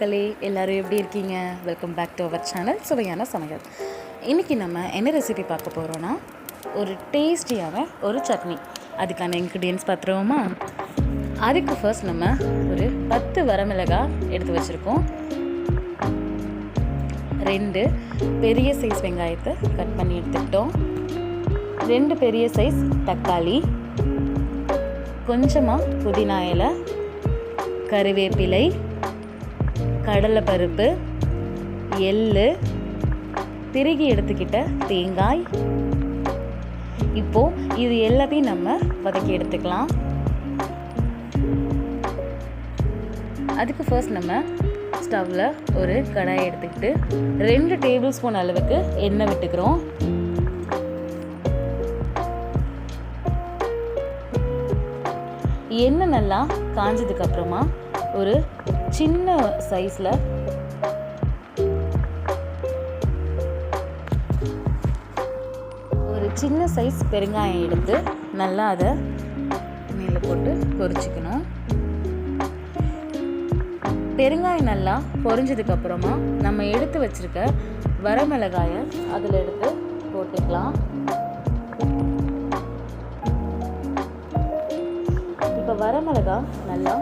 மக்களே எல்லோரும் எப்படி இருக்கீங்க? Welcome back to our channel சுவையான சமையல். இன்றைக்கி நம்ம என்ன ரெசிபி பார்க்க போகிறோன்னா ஒரு டேஸ்டியான ஒரு சட்னி. அதுக்கான இன்க்ரீடியன்ஸ் பார்த்துருவோமா? அதுக்கு ஃபர்ஸ்ட் நம்ம ஒரு பத்து வரமிளகாய் எடுத்து வச்சுருக்கோம். ரெண்டு பெரிய சைஸ் வெங்காயத்தை கட் பண்ணி எடுத்துக்கிட்டோம். ரெண்டு பெரிய சைஸ் தக்காளி. கொஞ்சமாக புதினா இலை கருவேப்பிலை கடலைப்பருப்பு எள்ளு திருகி எடுத்துக்கிட்ட தேங்காய். இப்போது இது எல்லாத்தையும் நம்ம வதக்கி எடுத்துக்கலாம். அதுக்கு ஃபர்ஸ்ட் நம்ம ஸ்டவ்வில் ஒரு கடாயை எடுத்துக்கிட்டு ரெண்டு டேபிள் ஸ்பூன் அளவுக்கு எண்ணெய் விட்டுக்கிறோம். எண்ணெய் நல்லா காஞ்சதுக்கப்புறமா ஒரு சின்ன சைஸில் ஒரு சின்ன சைஸ் பெருங்காயம் எடுத்து நல்லா அதை மேலே போட்டு பொரிச்சுக்கணும். பெருங்காயம் நல்லா பொரிஞ்சதுக்கு அப்புறமா நம்ம எடுத்து வச்சிருக்க வரமிளகாயை அதில் எடுத்து போட்டுக்கலாம். இப்போ வரமிளகா நல்லா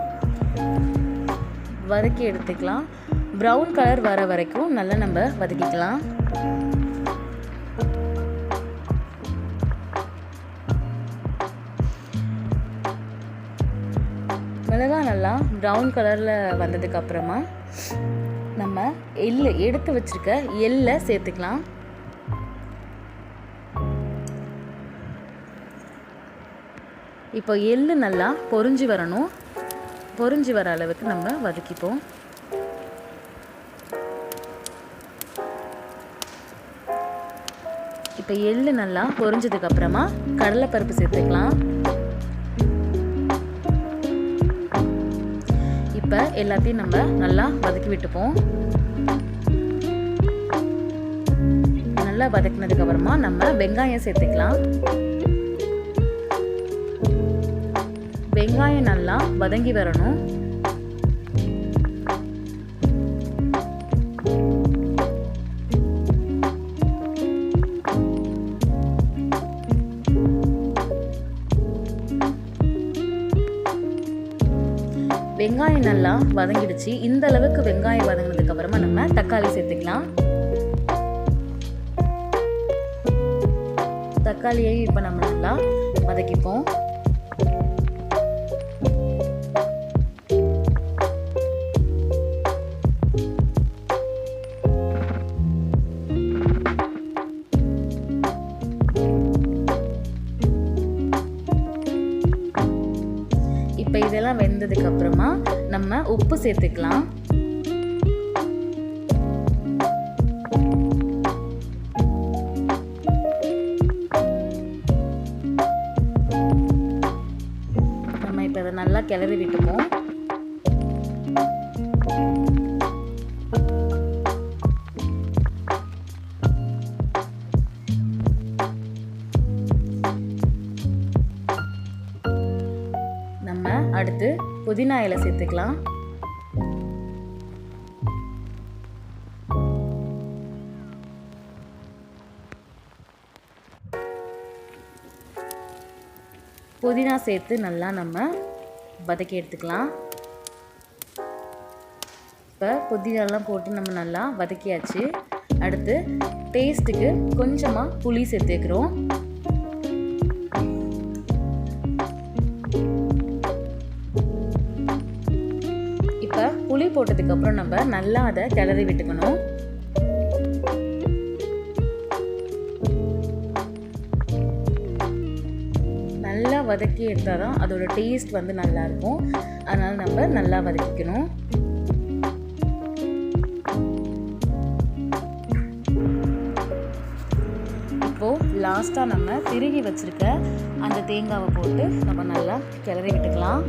வதக்கி எடுத்துக்கலாம். ப்ரௌன் கலர் வர வரைக்கும் நல்லா நம்ம வதக்கிக்கலாம். மிளகா நல்லா ப்ரௌன் கலரில் வந்ததுக்கு அப்புறமா நம்ம எள்ளு எடுத்து வச்சிருக்க எள்ளை சேர்த்துக்கலாம். இப்போ எள்ளு நல்லா பொரிஞ்சு வரணும். பொறிஞ்சி வர அளவுக்கு நம்ம வதக்கிப்போம். இப்போ எள்ளு நல்லா பொறிஞ்சதுக்கப்புறமா கடலைப்பருப்பு சேர்த்துக்கலாம். இப்போ எல்லாத்தையும் நம்ம நல்லா வதக்கி விட்டுப்போம். நல்லா வதக்கினதுக்கு அப்புறமா நம்ம வெங்காயம் சேர்த்துக்கலாம். வெங்காயம் நல்லா வதங்கி வரணும். வெங்காயம் நல்லா வதங்கிடுச்சு. இந்த அளவுக்கு வெங்காயம் வதங்கினதுக்கு அப்புறமா நம்ம தக்காளி சேர்த்துக்கலாம். தக்காளியை இப்போ நம்ம நல்லா வதக்கிப்போம். அப்புறமா நம்ம உப்பு சேர்த்துக்கலாம். நம்ம இப்போ அதை நல்லா கிளறி விட்டுப்போம். அடுத்து புதினா இலை சேர்த்துக்கலாம். புதினா சேர்த்து நல்லா நம்ம வதக்கி எடுத்துக்கலாம். இப்போ புதினாலாம் போட்டு நம்ம நல்லா வதக்கியாச்சு. அடுத்து டேஸ்ட்டுக்கு கொஞ்சமாக புளி சேர்த்துக்கிறோம் போட்டதுக்கப்புறம் நம்ம நல்லா அதை கிளறி விட்டுக்கணும். நல்லா வதக்கி எடுத்தால் தான் அதோட டேஸ்ட் வந்து நல்லாயிருக்கும். அதனால் நம்ம நல்லா வதக்கிக்கணும். இப்போது லாஸ்ட்டாக நம்ம திருகி வச்சுருக்க அந்த தேங்காவை போட்டு நம்ம நல்லா கிளறி விட்டுக்கலாம்.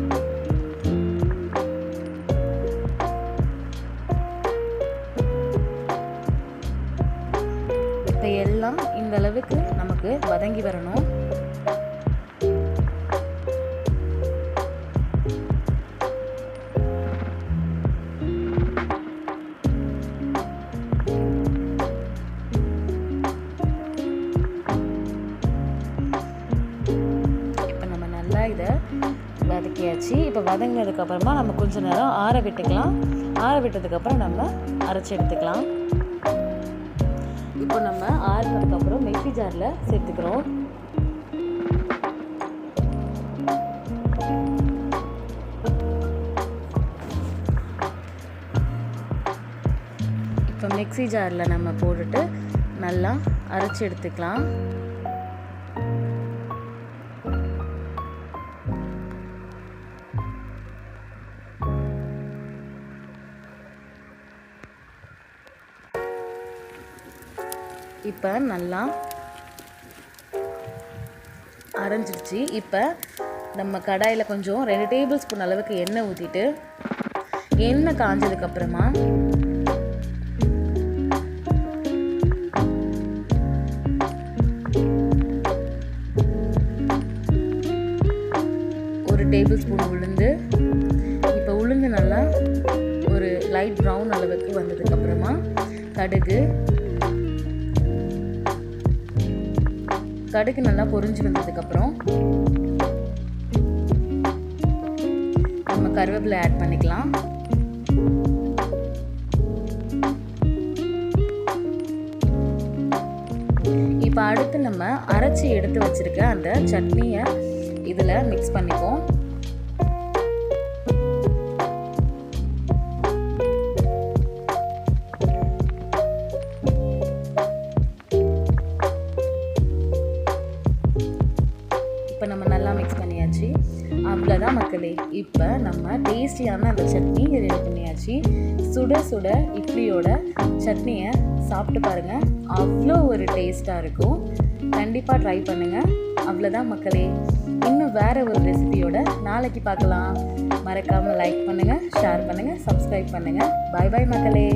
இந்த அளவுக்கு நமக்கு வதங்கி வரணும். இப்போ நம்ம நல்லா இதை வதக்கியாச்சு. இப்போ வதங்கினதுக்கப்புறமா நம்ம கொஞ்சம் நேரம் ஆற விட்டுக்கலாம். ஆற விட்டதுக்கப்புறம் நம்ம அரைச்சி எடுத்துக்கலாம். இப்போ நம்ம ஆறுனதுக்கப்புறம் மிக்ஸி ஜாரில் சேர்த்துக்கிறோம். இப்போ மிக்ஸி ஜாரில் நம்ம போட்டுட்டு நல்லா அரைச்சி எடுத்துக்கலாம். இப்போ நல்லா அரைஞ்சிருச்சு. இப்போ நம்ம கடாயில் கொஞ்சம் ரெண்டு டேபிள் ஸ்பூன் அளவுக்கு எண்ணெய் ஊற்றிட்டு எண்ணெய் காஞ்சதுக்கப்புறமா ஒரு டேபிள் ஸ்பூன் உளுந்து. இப்போ உளுந்து நல்லா ஒரு லைட் ப்ரௌன் அளவுக்கு வந்ததுக்கப்புறமா கடுகு கடுகு நல்லா பொரிஞ்சு வந்ததுக்கப்புறம் நம்ம கருவேப்பிலை ஆட் பண்ணிக்கலாம். இப்போ அடுத்து நம்ம அரைச்சி எடுத்து வச்சிருக்க அந்த சட்னியை இதில் மிக்ஸ் பண்ணிப்போம். நம்ம நல்லா மிக்ஸ் பண்ணியாச்சு. அவ்வளோதான் மக்களே. இப்போ நம்ம டேஸ்டியான அந்த சட்னி ரெடி பண்ணியாச்சு. சுட சுட இட்லியோட சட்னியை சாப்பிட்டு பாருங்கள் அவ்வளோ ஒரு டேஸ்ட்டாக இருக்கும். கண்டிப்பாக ட்ரை பண்ணுங்கள் அவ்வளோதான் மக்களே. இன்னும் வேறு ஒரு ரெசிபியோட நாளைக்கு பார்க்கலாம். மறக்காமல் லைக் பண்ணுங்கள் ஷேர் பண்ணுங்கள் சப்ஸ்கிரைப் பண்ணுங்கள் பாய் பாய் மக்களே.